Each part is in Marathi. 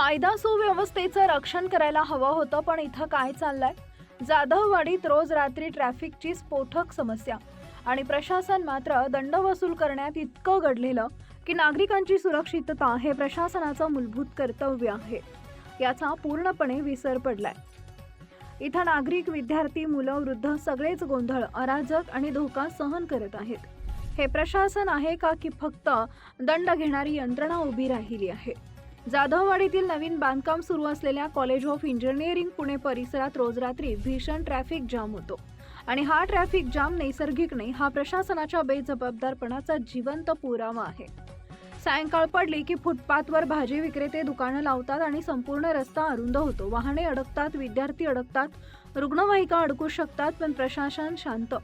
कायदा सुव्यवस्थेचं रक्षण करायला हवं होतं पण इथं काय चाललंय? जाधववाडीत रोज रात्री ट्रॅफिकची स्फोटक समस्या आणि प्रशासन मात्र दंड वसूल करण्यात इतकं घडलेलं की नागरिकांची सुरक्षितता हे प्रशासनाचं मूलभूत कर्तव्य आहे. याचा पूर्णपणे विसर पडलाय. इथं नागरिक विद्यार्थी मुलं वृद्ध सगळेच गोंधळ अराजक आणि धोका सहन करत आहेत. हे प्रशासन आहे का की फक्त दंड घेणारी यंत्रणा उभी राहिली आहे? जाधववाडीतील नवीन बांधकाम सुरू असलेल्या कॉलेज ऑफ इंजिनिअरिंग पुणे परिसरात रोज रात्री भीषण ट्रॅफिक जाम होतो. आणि हा ट्रॅफिक जाम नैसर्गिक नाही हा प्रशासनाच्या बेजबाबदारपणाचा जिवंत पुरावा आहे. सायंकाळ पडली की फुटपाथवर भाजी विक्रेते दुकानं लावतात आणि संपूर्ण रस्ता अरुंद होतो. वाहने अडकतात विद्यार्थी अडकतात रुग्णवाहिका अडकू शकतात पण प्रशासन शांत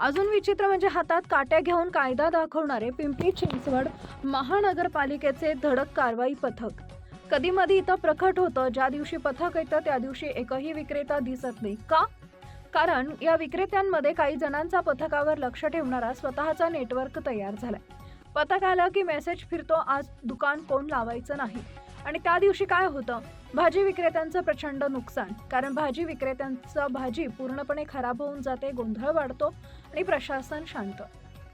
अजून विचित्र म्हणजे हातात काट्या घेऊन कायदा दाखवणारे पिंपरी चिंचवड महानगरपालिकेचे धडक कारवाई पथक. कधी मधी इथं प्रकट होतं ज्या दिवशी पथक येतं त्या दिवशी एकही विक्रेता दिसत नाही. का? कारण या विक्रेत्यांमध्ये काही जणांचा पथकावर लक्ष ठेवणारा स्वतःचा नेटवर्क तयार झालाय. पथक आलं की मेसेज फिरतो आज दुकान कोण लावायचं नाही. आणि त्या दिवशी काय होतं? भाजी विक्रेत्यांचं प्रचंड नुकसान. कारण भाजी विक्रेत्यांचं भाजी पूर्णपणे खराब होऊन जाते गोंधळ वाढतो आणि प्रशासन शांत.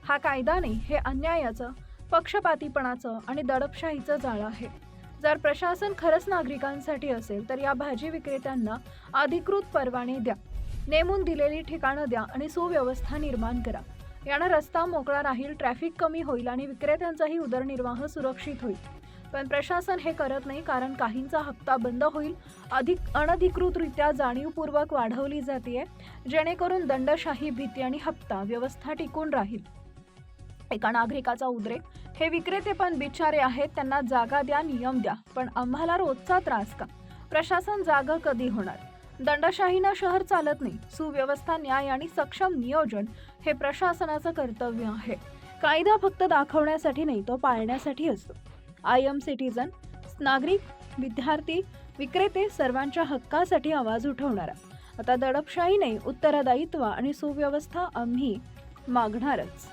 हा कायदा नाही हे अन्यायाचं पक्षपातीपणाचं आणि दडपशाहीचं जाळं आहे. जर प्रशासन खरंच नागरिकांसाठी असेल तर या भाजी विक्रेत्यांना अधिकृत परवाने द्या. नेमून दिलेली ठिकाणं द्या आणि सुव्यवस्था निर्माण करा. यानं रस्ता मोकळा राहील ट्रॅफिक कमी होईल आणि विक्रेत्यांचाही उदरनिर्वाह सुरक्षित होईल. पण प्रशासन हे करत नाही कारण काहींचा हप्ता बंद होईल. अधिक अनधिकृतरित्या जाणीवपूर्वक वाढवली जाते जेणेकरून दंडशाही भीती आणि हप्ता व्यवस्था टिकून राहील. एका नागरिकाचा उद्रेक हे विक्रेते पण बिचारे आहेत त्यांना जागा द्या नियम द्या पण आम्हाला रोजचा त्रास का? प्रशासन जागा कधी होणार? दंडशाहीनं शहर चालत नाही सुव्यवस्था न्याय आणि सक्षम नियोजन हे प्रशासनाचं कर्तव्य आहे. कायदा फक्त दाखवण्यासाठी नाही तो पाळण्यासाठी असतो. आय एम सिटीजन नागरिक विद्यार्थी विक्रेते सर्वांच्या हक्कासाठी आवाज उठवणारा. आता दडपशाहीने उत्तरदायित्व आणि सुव्यवस्था आम्ही मागणारच.